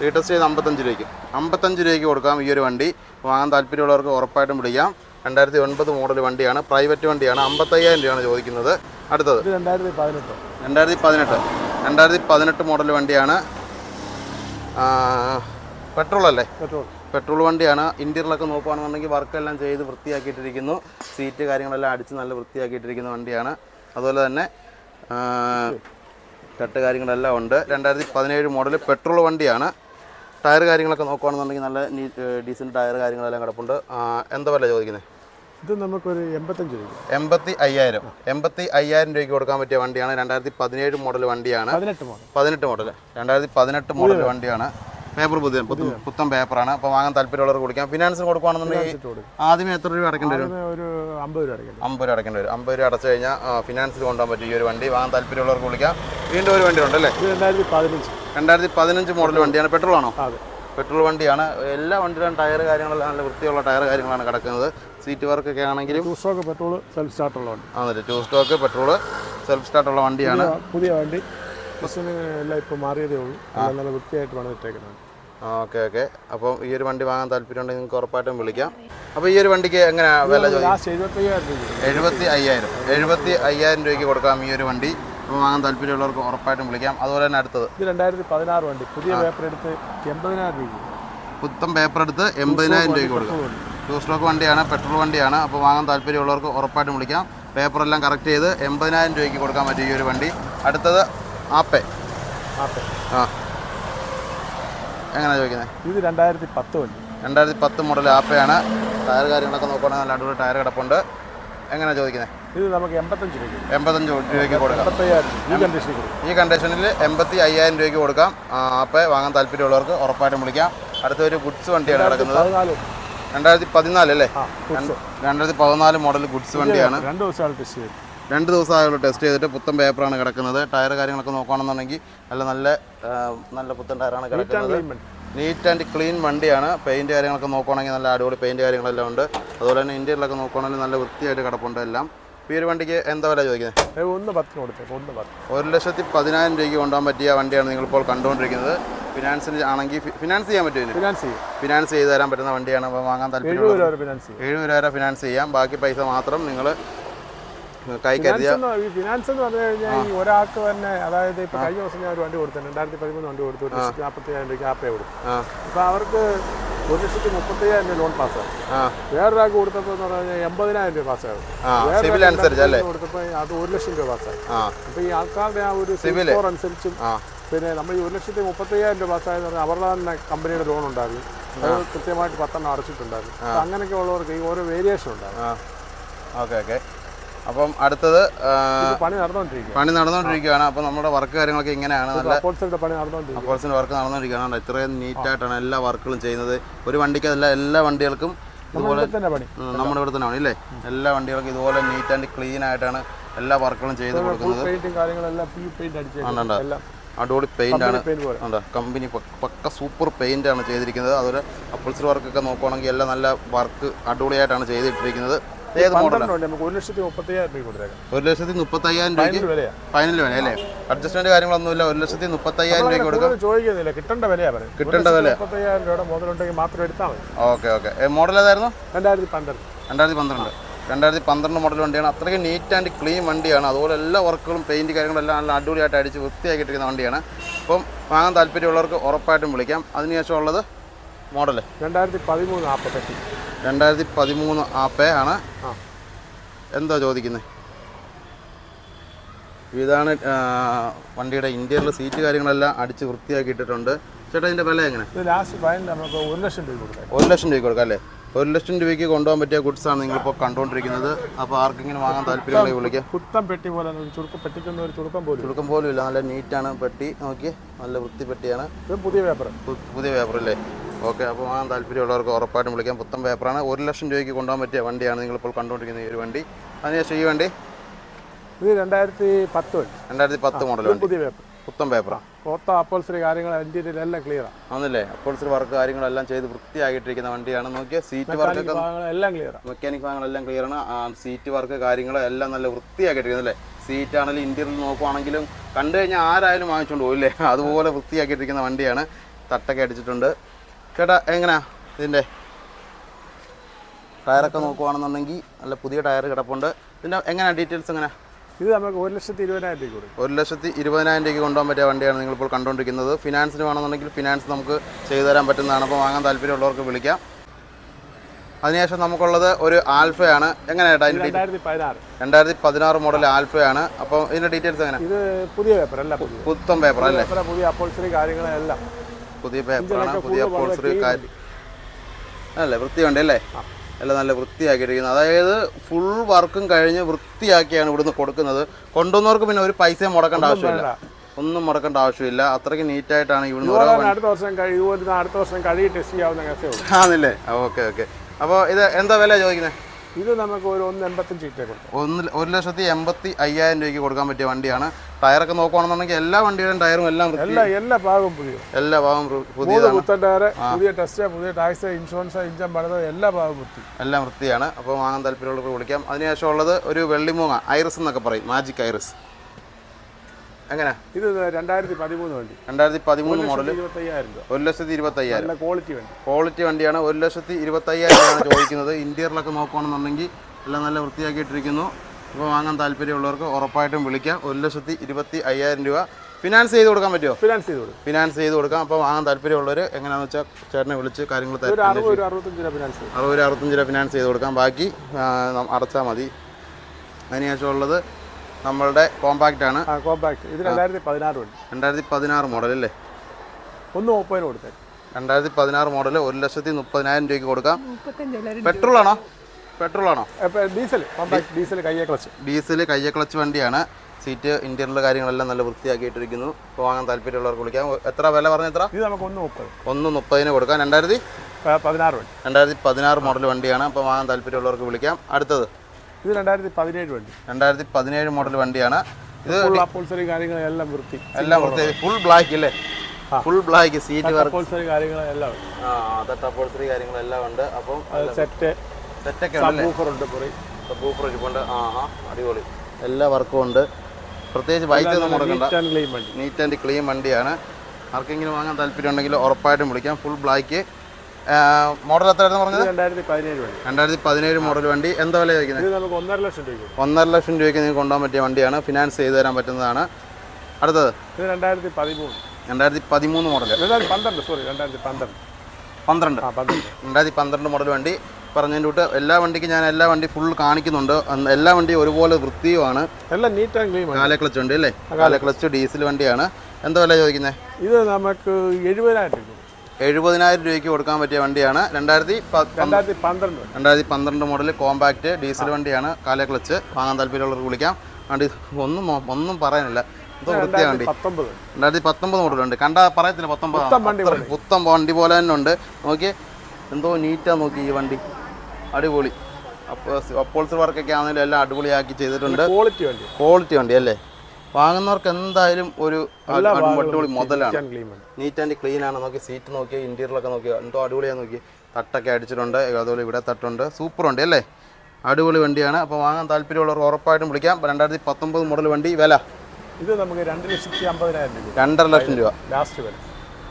റീടെസ്റ്റ് ചെയ്ത് അമ്പത്തഞ്ച് രൂപയ്ക്ക്. അമ്പത്തഞ്ച് രൂപയ്ക്ക് കൊടുക്കാം ഈ ഒരു വണ്ടി. വാങ്ങാൻ താല്പര്യമുള്ളവർക്ക് ഉറപ്പായിട്ടും വിളിക്കാം. രണ്ടായിരത്തി ഒൻപത് മോഡൽ വണ്ടിയാണ്. പ്രൈവറ്റ് വണ്ടിയാണ്. അമ്പത്തയ്യായിരം രൂപയാണ് ചോദിക്കുന്നത്. അടുത്തത്. രണ്ടായിരത്തി പതിനെട്ട് രണ്ടായിരത്തി പതിനെട്ട് രണ്ടായിരത്തി പതിനെട്ട് മോഡൽ വണ്ടിയാണ് പെട്രോൾ അല്ലേ? പെട്രോൾ. പെട്രോൾ വണ്ടിയാണ്. ഇന്റീരിയലൊക്കെ നോക്കുകയാണെന്നുണ്ടെങ്കിൽ വർക്കെല്ലാം ചെയ്ത് വൃത്തിയാക്കിയിട്ടിരിക്കുന്നു. സീറ്റ് കാര്യങ്ങളെല്ലാം അടിച്ച് നല്ല വൃത്തിയാക്കിയിട്ടിരിക്കുന്ന വണ്ടിയാണ്. അതുപോലെ തന്നെ കട്ട് കാര്യങ്ങളെല്ലാം ഉണ്ട്. രണ്ടായിരത്തി പതിനേഴ് മോഡൽ പെട്രോൾ വണ്ടിയാണ്. ടയർ കാര്യങ്ങളൊക്കെ നോക്കുകയാണെന്നുണ്ടെങ്കിൽ നല്ല ഡീസന്റ് ടയർ കാര്യങ്ങളെല്ലാം കിടപ്പുണ്ട്. എന്താ വില ചോദിക്കുന്നത് ഇത് നമുക്കൊരു എൺപത്തഞ്ച് രൂപ. എൺപത്തി അയ്യായിരം. എൺപത്തി അയ്യായിരം രൂപയ്ക്ക് കൊടുക്കാൻ പറ്റിയ വണ്ടിയാണ്. രണ്ടായിരത്തി പതിനേഴ് മോഡൽ വണ്ടിയാണ്. പതിനെട്ട് മോഡൽ. പതിനെട്ട് മോഡൽ രണ്ടായിരത്തി പതിനെട്ട് മോഡൽ വണ്ടിയാണ്. പേപ്പർ പുതിയ പുത്തൻ പേപ്പറാണ്. അപ്പോൾ വാങ്ങാൻ താല്പര്യമുള്ളവർ കൊടുക്കാം. ഫിനാൻസ് കൊടുക്കുകയാണെന്നുണ്ടെങ്കിൽ ആദ്യമേ എത്ര രൂപ അടക്കേണ്ടി വരും? ഒരു അമ്പത് രൂപ അടക്കേണ്ടി അമ്പത് രൂപ അടക്കേണ്ടി വരും. അമ്പത് രൂപ അടച്ചു കഴിഞ്ഞാൽ ഫിനാൻസിൽ കൊണ്ടുപോകാൻ പറ്റും ഈ ഒരു വണ്ടി വാങ്ങാൻ താല്പര്യമുള്ളവർക്ക് വിളിക്കാം. വീണ്ടും ഒരു വണ്ടി ഉണ്ടല്ലേ അല്ലേ? രണ്ടായിരത്തി പതിനഞ്ച്. രണ്ടായിരത്തി പതിനഞ്ച് മോഡൽ വണ്ടിയാണ്. പെട്രോൾ ആണോ? പെട്രോൾ വണ്ടിയാണ്. എല്ലാ വണ്ടിയിലും ടയർ കാര്യങ്ങളെല്ലാം നല്ല വൃത്തിയുള്ള ടയർ കാര്യങ്ങളാണ് കിടക്കുന്നത്. സീറ്റ് വർക്കൊക്കെ ആണെങ്കിലും ടൂ സ്റ്റോക്ക് പെട്രോൾ സെൽഫ് സ്റ്റാർട്ടുള്ള വണ്ടി. അതെ ടു സ്റ്റോക്ക് പെട്രോൾ സെൽഫ് സ്റ്റാർട്ടുള്ള വണ്ടിയാണ്. പുതിയ വണ്ടി. ബസ്സിന് എല്ലാം ഇപ്പോൾ മാറിയതേ ഉള്ളൂ. എല്ലാം നല്ല വൃത്തിയായിട്ട് പണിതിട്ടേക്കുന്നത് ഓക്കെ ഓക്കെ. അപ്പം ഈ ഒരു വണ്ടി വാങ്ങാൻ താല്പര്യം ഉണ്ടെങ്കിൽ നിങ്ങൾക്ക് ഉറപ്പായിട്ടും വിളിക്കാം. അപ്പോൾ ഈ ഒരു വണ്ടിക്ക് എങ്ങനെയാ വില എഴുപത്തി അയ്യായിരം എഴുപത്തി അയ്യായിരം. രൂപയ്ക്ക് കൊടുക്കാം ഈ ഒരു വണ്ടി. അപ്പോൾ വാങ്ങാൻ താല്പര്യമുള്ളവർക്ക് ഉറപ്പായിട്ടും വിളിക്കാം. അതുപോലെ തന്നെ അടുത്തത്. ഇത് രണ്ടായിരത്തി പതിനാറ് വണ്ടി. പുതിയ പേപ്പർ എടുത്ത് എൺപതിനായിരം രൂപ പുത്തൻ പേപ്പർ എടുത്ത് എൺപതിനായിരം രൂപയ്ക്ക് കൊടുക്കാം. ടൂ സ്ട്രോക്ക് വണ്ടിയാണ് പെട്രോൾ വണ്ടിയാണ്. അപ്പോൾ വാങ്ങാൻ താല്പര്യമുള്ളവർക്ക് ഉറപ്പായിട്ടും വിളിക്കാം. പേപ്പറെല്ലാം കറക്റ്റ് ചെയ്ത് എൺപതിനായിരം രൂപയ്ക്ക് കൊടുക്കാൻ പറ്റും ഈ ഒരു വണ്ടി. അടുത്തത് ആപ്പേ. ആട്ടെ ആ. എങ്ങനെയാണ് ചോദിക്കുന്നത് ഇത് രണ്ടായിരത്തി പത്ത് വണ്ടി. രണ്ടായിരത്തി പത്ത് മോഡൽ ആപ്പയാണ്. ടയർ കാര്യങ്ങളൊക്കെ നോക്കുകയാണെങ്കിൽ നല്ല അടിപൊളി ടയർ കിടപ്പുണ്ട്. എങ്ങനെയാണ് ചോദിക്കുന്നത് ഇത് നമുക്ക് എൺപത്തഞ്ച് രൂപ എൺപത്തഞ്ച് രൂപയ്ക്ക് കൊടുക്കാം. ഈ കണ്ടീഷനിൽ കൊടുക്കും. ഈ കണ്ടീഷനിൽ എൺപത്തി അയ്യായിരം രൂപയ്ക്ക് കൊടുക്കാം. ആപ്പേ വാങ്ങാൻ താല്പര്യമുള്ളവർക്ക് ഉറപ്പായിട്ടും വിളിക്കാം. അടുത്ത ഒരു ഗുഡ്സ് വണ്ടിയാണ് കിടക്കുന്നത്. രണ്ടായിരത്തി പതിനാല് അല്ലേ? രണ്ടായിരത്തി പതിനാല് മോഡൽ ഗുഡ്സ് വണ്ടിയാണ്. രണ്ട് ദിവസമാണ് ടെസ്റ്റ് ചെയ്ത് രണ്ട് ദിവസമായുള്ള ടെസ്റ്റ് ചെയ്തിട്ട് പുത്തൻ പേപ്പറാണ് കിടക്കുന്നത്. ടയർ കാര്യങ്ങളൊക്കെ നോക്കുകയാണെന്നുണ്ടെങ്കിൽ നല്ല നല്ല നല്ല പുത്തൻ ടയറാണ് കിടക്കുന്നത്. നീറ്റ് ആൻഡ് ക്ലീൻ വണ്ടിയാണ് പെയിന്റ് കാര്യങ്ങളൊക്കെ നോക്കുകയാണെങ്കിൽ നല്ല അടിപൊളി പെയിന്റ് കാര്യങ്ങളെല്ലാം ഉണ്ട്. അതുപോലെ തന്നെ ഇന്ത്യയിലൊക്കെ നോക്കുകയാണെങ്കിൽ നല്ല വൃത്തിയായിട്ട് കിടപ്പുണ്ട് എല്ലാം. ഈ ഒരു വണ്ടിക്ക് എന്താ വില ചോദിക്കുന്നത്? ഒന്ന് പത്തിന് കൊടുത്തേക്ക് ഒന്ന് പത്ത്. ഒരു ലക്ഷത്തി പതിനായിരം രൂപയ്ക്ക് കൊണ്ടുപോകാൻ പറ്റിയ വണ്ടിയാണ് നിങ്ങളിപ്പോൾ കണ്ടുകൊണ്ടിരിക്കുന്നത്. ഫിനാൻസിന് ആണെങ്കിൽ ഫിനാൻസ് ചെയ്യാൻ പറ്റുമോ ഫിനാൻസ് ചെയ്യും. ഫിനാൻസ് ചെയ്ത് തരാൻ പറ്റുന്ന വണ്ടിയാണ്. അപ്പോൾ വാങ്ങാൻ താല്പര്യം എഴുപത് രൂപ ഫിനാൻസ് ചെയ്യാം. ബാക്കി പൈസ മാത്രം നിങ്ങൾ കൈ കരുതിയ ഫിനാൻസ് എന്ന് പറഞ്ഞു കഴിഞ്ഞാൽ ഈ ഒരാൾക്ക് തന്നെ അതായത് ഇപ്പൊ കഴിഞ്ഞ ദിവസം ഞാൻ ഒരു വണ്ടി കൊടുത്തു രണ്ടായിരത്തി പതിമൂന്ന് വണ്ടി കൊടുത്തു. ഒരു ലക്ഷത്തി നാൽപ്പത്തയ്യായിരം രൂപയ്ക്ക് ആപ്പേ കൊടുത്തു. അപ്പൊ അവർക്ക് ഒരു ലക്ഷത്തി മുപ്പത്തയ്യായിരം രൂപ ലോൺ പാസ്സാകും വേറൊരാൾക്ക് കൊടുത്തപ്പോൾ എന്ന് പറഞ്ഞു കഴിഞ്ഞാൽ എൺപതിനായിരം രൂപ പാസ്സാകും കൊടുത്തപ്പോൾ അത് ഒരു ലക്ഷം രൂപ പാസ്സായി. ആ. അപ്പൊ ഈ ആൾക്കാരുടെ ആ ഒരു സിവിൽ സ്കോർ അനുസരിച്ചും പിന്നെ നമ്മൾ ഈ ഒരു ലക്ഷത്തി മുപ്പത്തയ്യായിരം രൂപ പാസ്സായെന്ന് പറഞ്ഞാൽ അവരുടെ തന്നെ കമ്പനിയുടെ ലോൺ ഉണ്ടായിരുന്നു. അത് കൃത്യമായിട്ട് പത്തെണ്ണം അടച്ചിട്ടുണ്ടായിരുന്നു. അങ്ങനെയൊക്കെ ഉള്ളവർക്ക് ഈ ഓരോ വേരിയേഷൻ ആ. Okay okay. അപ്പം അടുത്തത് പണി നടന്നുകൊണ്ടിരിക്കുക പണി നടന്നുകൊണ്ടിരിക്കുകയാണ് അപ്പം നമ്മുടെ വർക്ക് കാര്യങ്ങളൊക്കെ ഇങ്ങനെയാണ്. നല്ല അപ്പോൾസിന്റെ വർക്ക് നടന്നുകൊണ്ടിരിക്കുകയാണ് ഇത്രയും നീറ്റായിട്ടാണ് എല്ലാ വർക്കുകളും ചെയ്യുന്നത്. ഒരു വണ്ടിക്ക് എല്ലാ എല്ലാ വണ്ടികൾക്കും ഇതുപോലെ ഇവിടെ തന്നെ പണി. നമ്മുടെ ഇവിടെ തന്നെ ഇല്ലേ? എല്ലാ വണ്ടികൾക്കും ഇതുപോലെ നീറ്റ് ആൻഡ് ക്ലീൻ ആയിട്ടാണ് എല്ലാ വർക്കുകളും ചെയ്ത് കൊടുക്കുന്നത്. അടിപൊളി പെയിന്റ് ആണ്. ഉണ്ട്? കമ്പനി പക്ക സൂപ്പർ പെയിന്റ് ആണ് ചെയ്തിരിക്കുന്നത്. അതുപോലെ അപ്പിൾസർ വർക്കൊക്കെ നോക്കുവാണെങ്കിൽ എല്ലാം നല്ല വർക്ക് അടിപൊളിയായിട്ടാണ് ചെയ്തിട്ടിരിക്കുന്നത്. ഒരു ലക്ഷത്തി മുപ്പത്തയ്യായിരം രൂപ കൊടുത്തേക്കാം. ഒരു ലക്ഷത്തി മുപ്പത്തയ്യായിരം രൂപയ്ക്ക് വിലയാ. ഫൈനൽ വില അല്ലേ? അഡ്ജസ്റ്റ്മെന്റ് കാര്യങ്ങളൊന്നുമില്ല. ഒരു ലക്ഷത്തി മുപ്പത്തയ്യായിരം രൂപയ്ക്ക് കൊടുക്കും. ചോദിക്കുന്നില്ല. കിട്ടേണ്ട വിലയാ പറയുന്നത്. കിട്ടേണ്ട വില. മുപ്പത്തയ്യായിരം രൂപയുടെ മോഡലുണ്ടെങ്കിൽ മാത്രം എടുത്താൽ മതി. ഓക്കെ ഓക്കെ മോഡൽ ഏതായിരുന്നു? രണ്ടായിരത്തി പന്ത്രണ്ട്. രണ്ടായിരത്തി പന്ത്രണ്ട്. രണ്ടായിരത്തി പന്ത്രണ്ട് മോഡൽ വണ്ടിയാണ്. അത്രയ്ക്ക് നീറ്റ് ആൻഡ് ക്ലീൻ വണ്ടിയാണ്. അതുപോലെ എല്ലാ വർക്കുകളും പെയിന്റ് കാര്യങ്ങളെല്ലാം നല്ല അടിപൊളിയായിട്ട് അടിച്ച് വൃത്തിയാക്കിയിട്ടിരിക്കുന്ന വണ്ടിയാണ്. അപ്പം വാങ്ങാൻ താല്പര്യമുള്ളവർക്ക് ഉറപ്പായിട്ടും വിളിക്കാം. അതിനുശേഷം ഉള്ളത് മോഡൽ. രണ്ടായിരത്തി പതിമൂന്ന് ആപ്പ് രണ്ടായിരത്തി പതിമൂന്ന് ആപ്പേ ആണ്. എന്താ ചോദിക്കുന്നത് ഇതാണ് വണ്ടിയുടെ ഇന്ത്യയിലെ സീറ്റ് കാര്യങ്ങളെല്ലാം അടിച്ച് വൃത്തിയാക്കി ഇട്ടിട്ടുണ്ട് ചേട്ടാ ഇതിന്റെ വില എങ്ങനെ? ഇത് ലാസ്റ്റ് ഫൈനൽ നമുക്ക് ഒരു ലക്ഷം രൂപ കൊടുക്കാം. ഒരു ലക്ഷം രൂപ കൊടുക്കാം അല്ലേ? ഒരു ലക്ഷം രൂപയ്ക്ക് കൊണ്ടുപോകാൻ പറ്റിയ ഗുഡ്സ് ആണ് നിങ്ങൾ ഇപ്പോൾ കണ്ടുകൊണ്ടിരിക്കുന്നത് അപ്പോൾ ആർക്കെങ്കിലും വാങ്ങാൻ താല്പര്യമുണ്ടെങ്കിൽ വിളിക്കാം. കുത്തം പെട്ടി പോലെ ചുരുക്കം പെട്ടിക്കുന്ന ഒരു ചുരുക്കം പോലും ചുരുക്കം പോലും ഇല്ല. നല്ല നീറ്റാണ് പെട്ടി. നോക്കി. നല്ല വൃത്തി പെട്ടിയാണ്. ഇത് പുതിയ പേപ്പർ പുതിയ പേപ്പർ അല്ലേ? ഓക്കെ അപ്പോൾ വാങ്ങാൻ താല്പര്യമുള്ളവർക്ക് ഉറപ്പായിട്ടും വിളിക്കാം. പുത്തം പേപ്പറാണ് ഒരു ലക്ഷം രൂപയ്ക്ക് കൊണ്ടുപോകാൻ പറ്റിയ വണ്ടിയാണ് നിങ്ങളിപ്പോൾ കണ്ടുകൊണ്ടിരിക്കുന്ന ഈ ഒരു വണ്ടി. അതിനുശേഷം ഈ വണ്ടി? ഇത് രണ്ടായിരത്തി പത്ത് രണ്ടായിരത്തി പത്ത് മോഡൽ പുതിയ പേപ്പർ പുത്തം പേപ്പറാണ് മൊത്തം അപ്പോൾസറി കാര്യങ്ങൾ ഇന്ത്യയിൽ എല്ലാം ക്ലിയറാണ് ആണല്ലേ? അപ്പോൾസറി വർക്ക് കാര്യങ്ങളെല്ലാം ചെയ്ത് വൃത്തിയായിട്ടിരിക്കുന്ന വണ്ടിയാണ്. നോക്കിയ സീറ്റ് വർക്ക് എല്ലാം ക്ലിയർ മെക്കാനിക് ഭാഗങ്ങളെല്ലാം ക്ലിയർ ആണ്. സീറ്റ് വർക്ക് കാര്യങ്ങൾ എല്ലാം നല്ല വൃത്തിയാക്കിയിട്ടിരിക്കുന്നത് അല്ലേ? സീറ്റ് ആണെങ്കിലും ഇന്റീരിയർ നോക്കുവാണെങ്കിലും കണ്ടു കഴിഞ്ഞാൽ ആരായാലും വാങ്ങിച്ചോണ്ട് പോകില്ലേ അതുപോലെ വൃത്തിയാക്കിയിട്ടിരിക്കുന്ന വണ്ടിയാണ്. തട്ടൊക്കെ അടിച്ചിട്ടുണ്ട്. ചേട്ടാ എങ്ങനെയാ ഇതിന്റെ? ടയറൊക്കെ നോക്കുവാണെന്നുണ്ടെങ്കിൽ നല്ല പുതിയ ടയർ കിടപ്പുണ്ട്. ഇതിന്റെ എങ്ങനെയാണ് ഡീറ്റെയിൽസ് എങ്ങനെ? ഇത് നമുക്ക് ഒരു ലക്ഷത്തി ഇരുപതിനായിരം രൂപ കൊടുക്കും. ഒരു ലക്ഷത്തി ഇരുപതിനായിരം രൂപയ്ക്ക് കൊണ്ടുപോകാൻ പറ്റിയ വണ്ടിയാണ് നിങ്ങളിപ്പോൾ കണ്ടുകൊണ്ടിരിക്കുന്നത്. ഫിനാൻസിന് വേണമെന്നുണ്ടെങ്കിൽ ഫിനാൻസ് നമുക്ക് ചെയ്തു തരാൻ പറ്റുന്നതാണ്. അപ്പോൾ വാങ്ങാൻ താല്പര്യമുള്ളവർക്ക് വിളിക്കാം. അതിനുശേഷം നമുക്കുള്ളത് ഒരു ആൽഫയാണ്. എങ്ങനെയാണ് അതിന്റെ രണ്ടായിരത്തി പതിനാറ്. രണ്ടായിരത്തി പതിനാറ് മോഡൽ ആൽഫയാണ്. അപ്പോൾ ഇതിന്റെ ഡീറ്റെയിൽസ് എങ്ങനെ? ഇത് പുതിയ പേപ്പർ അല്ല പുത്തൻ പേപ്പർ അല്ലേ? പുതിയ അപ്പോൾസറി കാര്യങ്ങളെല്ലാം പുതിയ പേപ്പറാണ് പുതിയ അപ്പോൾസറി കാര്യം അല്ലേ? വൃത്തിയുണ്ട് അല്ലേ? എല്ലാം നല്ല വൃത്തിയാക്കിയിട്ടിരിക്കുന്നത്. അതായത് ഫുൾ വർക്കും കഴിഞ്ഞ് വൃത്തിയാക്കിയാണ് ഇവിടുന്ന് കൊടുക്കുന്നത്. കൊണ്ടുവന്നവർക്ക് പിന്നെ ഒരു പൈസയും മുടക്കേണ്ട ആവശ്യമില്ല. ഒന്നും മുടക്കേണ്ട ആവശ്യമില്ല. അത്രയ്ക്ക് നീറ്റായിട്ടാണ് ഇവിടുന്ന് ഓരോ അടുത്ത വർഷം കഴിയുമ്പോൾ അടുത്ത വർഷം കഴി ടെസ്റ്റ് ചെയ്യാവുന്ന ആണല്ലേ? Okay okay. അപ്പോൾ ഇത് എന്താ വില ചോദിക്കുന്നത്? ഇത് നമുക്ക് ഒരു ഒന്ന് എൺപത്തഞ്ച് ഇട്ടേ കൊടുക്കാം. ഒന്ന് ഒരു ലക്ഷത്തി എൺപത്തി അയ്യായിരം രൂപയ്ക്ക് കൊടുക്കാൻ പറ്റിയ വണ്ടിയാണ്. ടയറൊക്കെ നോക്കുകയാണെന്നുണ്ടെങ്കിൽ എല്ലാ വണ്ടിയുടെയും ടയറും എല്ലാം എല്ലാ എല്ലാ ഭാഗവും പുതിയ. എല്ലാ ഭാഗവും പുതിയ പുത്തൻ ടയർ പുതിയ ടെസ്റ്റ് പുതിയ ടാക്സ് ഇൻഷുറൻസ് ഇഞ്ചൻ പണിത എല്ലാ ഭാഗവും വൃത്തി. എല്ലാം വൃത്തിയാണ്. അപ്പോൾ വാങ്ങാൻ താല്പര്യമുള്ളവർക്ക് വിളിക്കാം. അതിനുശേഷം ഉള്ളത് ഒരു വെള്ളിമൂങ്ങ ഐറിസ് എന്നൊക്കെ പറയും. Magic Iris. എങ്ങനെ? ഇത് രണ്ടായിരത്തി പതിമൂന്ന് വണ്ടി. രണ്ടായിരത്തി പതിമൂന്ന് മോഡൽ ഒരു ലക്ഷത്തി ഇരുപത്തയ്യായിരം. നല്ല ക്വാളിറ്റി വണ്ടി. ക്വാളിറ്റി വണ്ടിയാണ്. ഒരു ലക്ഷത്തി ഇരുപത്തയ്യായിരം ചോദിക്കുന്നത്. ഇന്റീരിയറിലൊക്കെ നോക്കുകയാണെന്നുണ്ടെങ്കിൽ എല്ലാം നല്ല വൃത്തിയാക്കിയിട്ടിരിക്കുന്നു. ഇപ്പോൾ വാങ്ങാൻ താല്പര്യമുള്ളവർക്ക് ഉറപ്പായിട്ടും വിളിക്കാം. ഒരു ലക്ഷത്തി ഇരുപത്തി അയ്യായിരം രൂപ. ഫിനാൻസ് ചെയ്ത് കൊടുക്കാൻ പറ്റുമോ? ഫിനാൻസ് ചെയ്ത് കൊടുക്കും. ഫിനാൻസ് ചെയ്ത് കൊടുക്കാം. അപ്പോൾ വാങ്ങാൻ താല്പര്യമുള്ളവർ എങ്ങനെയാണെന്ന് വെച്ചാൽ ചേട്ടനെ വിളിച്ച് കാര്യങ്ങൾ അറുപത് അറുപത്തഞ്ച് രൂപ ഫിനാൻസ് ചെയ്ത് കൊടുക്കാം. ബാക്കി അടച്ചാൽ മതി. അതിനുശേഷം ഉള്ളത് നമ്മളുടെ കോമ്പാക്റ്റ് ആണ്. ഇത് രണ്ടായിരത്തി പതിനാറ് രണ്ടായിരത്തി പതിനാറ് മോഡൽ അല്ലേ? ഒന്ന് മുപ്പതിന് കൊടുത്തേ. രണ്ടായിരത്തി പതിനാറ് മോഡൽ ഒരു ലക്ഷത്തി മുപ്പതിനായിരം രൂപയ്ക്ക് കൊടുക്കാം. പെട്രോൾ ആണോ? പെട്രോൾ ആണോ? അപ്പോൾ ഡീസൽ ഡീസൽ കയ്യെ ക്ലച്ച്. ഡീസൽ കയ്യ ക്ലച്ച് വണ്ടിയാണ്. സീറ്റ് ഇന്റീരിയർ കാര്യങ്ങളെല്ലാം നല്ല വൃത്തിയാക്കിയിട്ടിരിക്കുന്നു. ഇപ്പോൾ വാങ്ങാൻ താല്പര്യമുള്ളവർക്ക് വിളിക്കാം. എത്ര വില പറഞ്ഞ എത്ര? ഇത് നമുക്ക് ഒന്ന് മുപ്പത്. ഒന്ന് മുപ്പതിന് കൊടുക്കാം. രണ്ടായിരത്തി? പതിനാറ് രണ്ടായിരത്തി പതിനാറ് മോഡൽ വണ്ടിയാണ്. അപ്പോൾ വാങ്ങാൻ താല്പര്യമുള്ളവർക്ക് വിളിക്കാം. അടുത്തത്. ഇത് രണ്ടായിരത്തി പതിനേഴ് വണ്ടി. രണ്ടായിരത്തി പതിനേഴ് മോഡൽ വണ്ടിയാണ്. ഇത് അപ്പോൾസറി കാര്യങ്ങളെല്ലാം വൃത്തി. എല്ലാം വൃത്തി. ഫുൾ ബ്ലാക്ക് അല്ലേ full black seat work upholstery കാര്യങ്ങളെല്ലാം ഉണ്ട്. ആ അതട്ട് അപ്പോൾസറി കാര്യങ്ങളെല്ലാം ഉണ്ട്. അപ്പം സെറ്റ് സെറ്റ് സെറ്റൊക്കെ ഉണ്ട് ബൂഫർ ഉണ്ട് ആ ആ അടിപൊളി. എല്ലാ വർക്കും ഉണ്ട്. പ്രത്യേകിച്ച് ബൈക്ക് ഒന്നും മുടക്കണ്ട. നീറ്റ് ആൻഡ് ക്ലീൻ വണ്ടി. നീറ്റ് ആൻഡ് ക്ലീൻ വണ്ടിയാണ്. ആർക്കെങ്കിലും വാങ്ങാൻ താല്പര്യം ഉണ്ടെങ്കിൽ ഉറപ്പായിട്ടും വിളിക്കാം. ഫുൾ ബ്ലാക്ക് മോഡൽ എത്രയായിരുന്നു പറഞ്ഞത്? രണ്ടായിരത്തി പതിനേഴ് മോഡൽ വണ്ടി. എന്താ വില ചോദിക്കുന്നത്? ഒന്നര ലക്ഷം രൂപ. ഒന്നര ലക്ഷം രൂപയ്ക്ക് നിങ്ങൾക്ക് കൊണ്ടുപോകാൻ പറ്റിയ വണ്ടിയാണ്. ഫിനാൻസ് ചെയ്തു തരാൻ പറ്റുന്നതാണ്. അടുത്തത്. രണ്ടായിരത്തി പതിമൂന്ന് രണ്ടായിരത്തി പതിമൂന്ന് മോഡൽ പന്ത്രണ്ട് സോറി രണ്ടായിരത്തി പന്ത്രണ്ട്. പന്ത്രണ്ട് ആ പന്ത്രണ്ട്. രണ്ടായിരത്തി പന്ത്രണ്ട് മോഡൽ വണ്ടി പറഞ്ഞതിന്റെ കൂട്ട് എല്ലാ വണ്ടിക്കും ഞാൻ എല്ലാ വണ്ടി ഫുൾ കാണിക്കുന്നുണ്ട്. എല്ലാ വണ്ടിയും ഒരുപോലെ വൃത്തിയുമാണ്. എല്ലാം നീറ്റ് ആൻഡ് ക്ലീൻ കാല ക്ലച്ച് ഉണ്ട് അല്ലേ? കാല ക്ലച്ച് ഡീസൽ വണ്ടിയാണ്. എന്താ വില ചോദിക്കുന്നത്? ഇത് നമുക്ക് എഴുപതിനായിരം എഴുപതിനായിരം രൂപയ്ക്ക് കൊടുക്കാൻ പറ്റിയ വണ്ടിയാണ്. രണ്ടായിരത്തി രണ്ടായിരത്തി പന്ത്രണ്ട്. രണ്ടായിരത്തി പന്ത്രണ്ട് മോഡൽ കോമ്പാക്റ്റ് ഡീസൽ വണ്ടിയാണ്. കാലേ ക്ലച്ച്. വാങ്ങാൻ താല്പര്യമുള്ളവർക്ക് വിളിക്കാം. വണ്ടി ഒന്നും ഒന്നും പറയാനില്ല. രണ്ടായിരത്തി പത്തൊമ്പത്. മോഡലുണ്ട് കണ്ട പറയത്തില്ല പത്തൊമ്പത്. പുത്തം വണ്ടി പോലെ തന്നെ ഉണ്ട്. നോക്കി എന്തോ നീറ്റാ നോക്കി ഈ വണ്ടി. അടിപൊളി. അപ്പോൾ അപ്പോൾ വർക്കൊക്കെ ആണെങ്കിലും എല്ലാം അടിപൊളിയാക്കി ചെയ്തിട്ടുണ്ട്. ക്വാളിറ്റി വണ്ടി. ക്വാളിറ്റി വണ്ടി അല്ലേ? വാങ്ങുന്നവർക്ക് എന്തായാലും ഒരു അടിപൊളി മുതലാണ്. നീറ്റ് ആൻഡ് ക്ലീൻ ആണ്. നോക്കി സീറ്റ് നോക്കി ഇന്റീരിയലൊക്കെ നോക്കി എന്തോ അടിപൊളിയാണ് നോക്കി. തട്ടൊക്കെ അടിച്ചിട്ടുണ്ട്. അതുപോലെ ഇവിടെ തട്ടുണ്ട്. സൂപ്പർ ഉണ്ട് അല്ലേ? അടിപൊളി വണ്ടിയാണ്. അപ്പോൾ വാങ്ങാൻ താല്പര്യമുള്ളവർ ഉറപ്പായിട്ടും വിളിക്കാം. രണ്ടായിരത്തി പത്തൊമ്പത് മോഡൽ വണ്ടി വില? ഇത് നമുക്ക് രണ്ട് ലക്ഷത്തി അമ്പതിനായിരം രൂപ. രണ്ടര ലക്ഷം രൂപ. ലാസ്റ്റ് വില.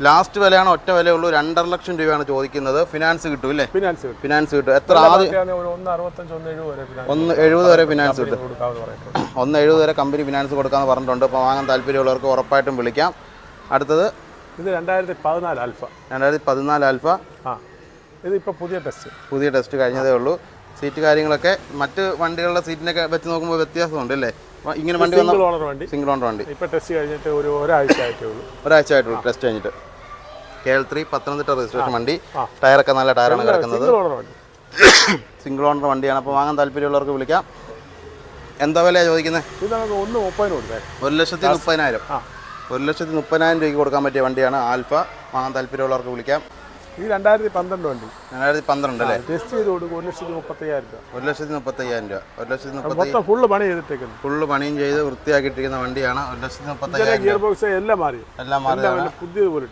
ലാസ്റ്റ് വിലയാണ് ഒറ്റ വിലയുള്ളൂ. രണ്ടര ലക്ഷം രൂപയാണ് ചോദിക്കുന്നത്. ഫിനാൻസ് കിട്ടും അല്ലേ ഫിനാൻസ് കിട്ടും. ഫിനാൻസ് കിട്ടും. എത്ര ആദ്യം? ഒന്ന് എഴുപത് വരെ ഫിനാൻസ് കിട്ടും. ഒന്ന് എഴുപത് വരെ കമ്പനി ഫിനാൻസ് കൊടുക്കാന്ന് പറഞ്ഞിട്ടുണ്ട്. അപ്പോൾ വാങ്ങാൻ താല്പര്യമുള്ളവർക്ക് ഉറപ്പായിട്ടും വിളിക്കാം. അടുത്തത്? ഇത് രണ്ടായിരത്തി പതിനാല് അൽഫ രണ്ടായിരത്തി പതിനാല് ആൽഫ. ആ. ഇത് ഇപ്പോൾ പുതിയ ടെസ്റ്റ് പുതിയ ടെസ്റ്റ് കഴിഞ്ഞതേ ഉള്ളൂ. സീറ്റ് കാര്യങ്ങളൊക്കെ മറ്റ് വണ്ടികളുടെ സീറ്റിനൊക്കെ വെച്ച് നോക്കുമ്പോൾ വ്യത്യാസമുണ്ട് അല്ലേ ഇങ്ങനെ വണ്ടി സിംഗിൾ ഓണർ വണ്ടി. സിംഗിൾ ഓണർ വണ്ടി. ഇപ്പോൾ ടെസ്റ്റ് കഴിഞ്ഞിട്ട് ഒരു ഒരാഴ്ച ആയിട്ടേ ഉള്ളൂ. ഒരാഴ്ച ആയിട്ടുള്ളൂ. ടെസ്റ്റ് കഴിഞ്ഞിട്ട്. K L three Pathanamthitta registration വണ്ടി. ടയറൊക്കെ നല്ല ടയറാണ് കിടക്കുന്നത്. സിംഗിൾ ഓണർ വണ്ടിയാണ്. അപ്പോൾ വാങ്ങാൻ താല്പര്യമുള്ളവർക്ക് വിളിക്കാം. എന്താ വിലയാണ് ചോദിക്കുന്നത് ഇത് നമുക്ക് ഒന്ന് മുപ്പതിന് കൊടുത്തേ. ഒരു ലക്ഷത്തി മുപ്പതിനായിരം. ഒരു ലക്ഷത്തി മുപ്പതിനായിരം രൂപയ്ക്ക് കൊടുക്കാൻ പറ്റിയ വണ്ടിയാണ് ആൽഫ. വാങ്ങാൻ താല്പര്യമുള്ളവർക്ക് വിളിക്കാം. ഇത് രണ്ടായിരത്തി പന്ത്രണ്ട് വണ്ടി. രണ്ടായിരത്തി പന്ത്രണ്ട് അല്ലേ ടെസ്റ്റ് ചെയ്ത് കൊടുക്കും ഒരു ലക്ഷത്തി മുപ്പത്തയ്യായിരം രൂപ. ഒരു ലക്ഷത്തി മുപ്പത്തയ്യായിരം രൂപ. ഒരു ലക്ഷത്തി മുപ്പത്തി ഫുള്ള് പണി ചെയ്തിട്ടേക്കുന്നു. ഫുള്ള് പണിയും ചെയ്ത് വൃത്തിയാക്കിയിട്ടിരിക്കുന്ന വണ്ടിയാണ്. ഒരു ലക്ഷത്തി മുപ്പത്തയ്യായിരം ഗിയർ ബോക്സ് എല്ലാം മാറി. എല്ലാം മാറി. പുതിയ പുതിയത് പോലെ